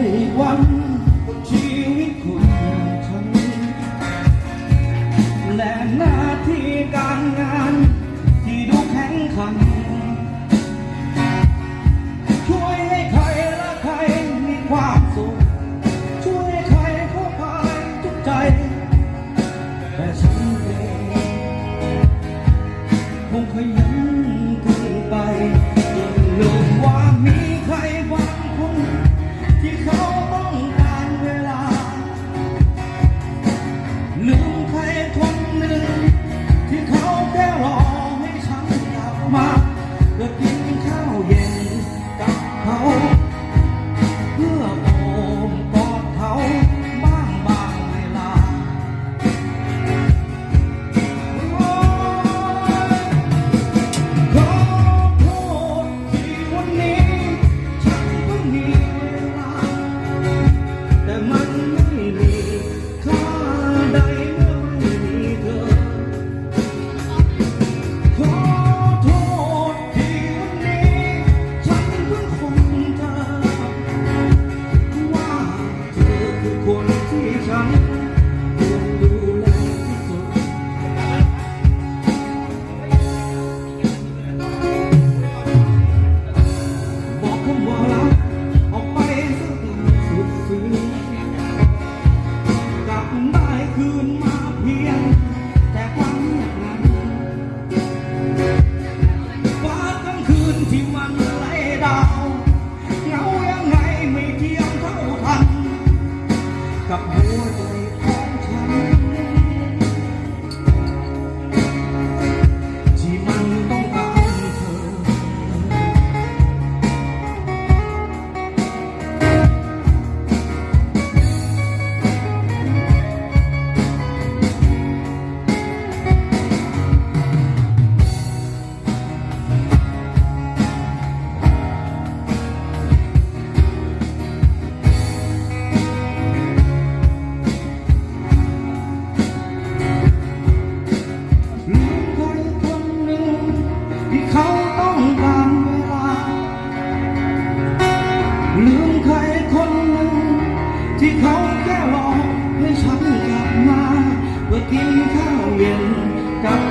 ในวันชีวิตคนอย่างฉัน และนาที่การงานที่ดูแข็งขัน ช่วยให้ใครและใครมีความสุข ช่วยให้ใครเข้าไปทุกใจ เขาแค่รอให้ฉันกลับมาเพื่อกินข้าวเย็นกับ